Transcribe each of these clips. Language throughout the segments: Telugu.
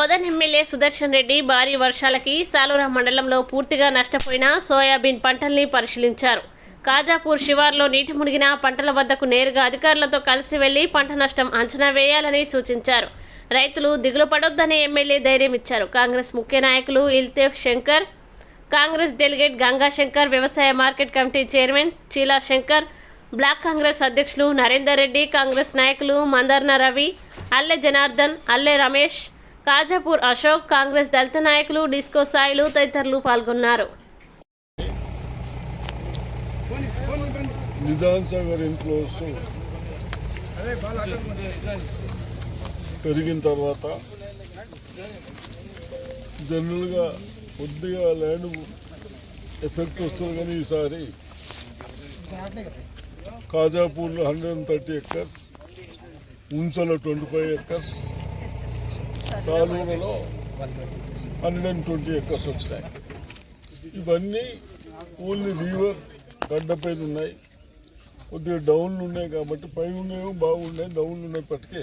బోధన్ ఎమ్మెల్యే సుదర్శన్ రెడ్డి భారీ వర్షాలకి సాలూరా మండలంలో పూర్తిగా నష్టపోయిన సోయాబీన్ పంటల్ని పరిశీలించారు. కాజాపూర్ శివార్లో నీటి మునిగిన పంటల వద్దకు నేరుగా అధికారులతో కలిసి వెళ్ళి పంట నష్టం అంచనా వేయాలని సూచించారు. రైతులు దిగులు పడొద్దని ఎమ్మెల్యే ధైర్యం ఇచ్చారు. కాంగ్రెస్ ముఖ్య నాయకులు ఇల్తేఫ్ శంకర్ కాంగ్రెస్ డెలిగేట్ గంగా శంకర్ వ్యవసాయ market committee chairman చీలా Shankar block Congress అధ్యక్షులు నరేందర్ రెడ్డి కాంగ్రెస్ నాయకులు మందర్న రవి అల్లె జనార్దన్ అల్లె రమేష్ కాజాపూర్ అశోక్ కాంగ్రెస్ దళిత నాయకులు డిస్కో సాయిలు తదితరులు పాల్గొన్నారు. నిజాం సాగర్ పెరిగిన తర్వాత జనరల్గా కొద్దిగా ల్యాండ్ ఎఫెక్ట్ వస్తుంది కానీ ఈసారి కాజాపూర్లో హండ్రెడ్ అండ్ థర్టీ ఎక్కర్స్ ఉంసలో ట్వంటీ ఫైవ్ ఎక్కర్స్ సాలూరులో హండ్రెడ్ అండ్ ట్వంటీ ఎకర్స్ వచ్చినాయి. ఇవన్నీ ఓన్లీ రీవర్ గడ్డపైన ఉన్నాయి. కొద్దిగా డౌన్లు ఉన్నాయి కాబట్టి పైన ఉన్నాయో బాగున్నాయి డౌన్లు ఉన్నప్పటికీ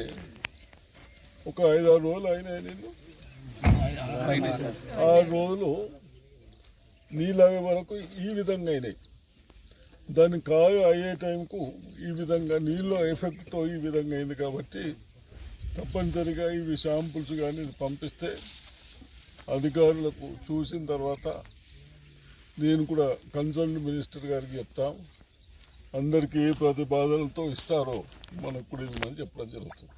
ఒక ఐదు ఆరు రోజులు అయినాయి నేను ఆరు రోజులు నీళ్ళగే వరకు ఈ విధంగా అయినాయి. దాని కాయ అయ్యే టైంకు ఈ విధంగా నీళ్ళ ఎఫెక్ట్తో ఈ విధంగా అయింది కాబట్టి తప్పనిసరిగా ఇవి షాంపుల్స్ కానీ పంపిస్తే అధికారులకు చూసిన తర్వాత నేను కూడా కన్సల్ట్ మినిస్టర్ గారికి చెప్తాం. అందరికీ ఏ ప్రతిపాదనలతో ఇస్తారో మనకు కూడా ఇవ్వమని చెప్పడం జరుగుతుంది.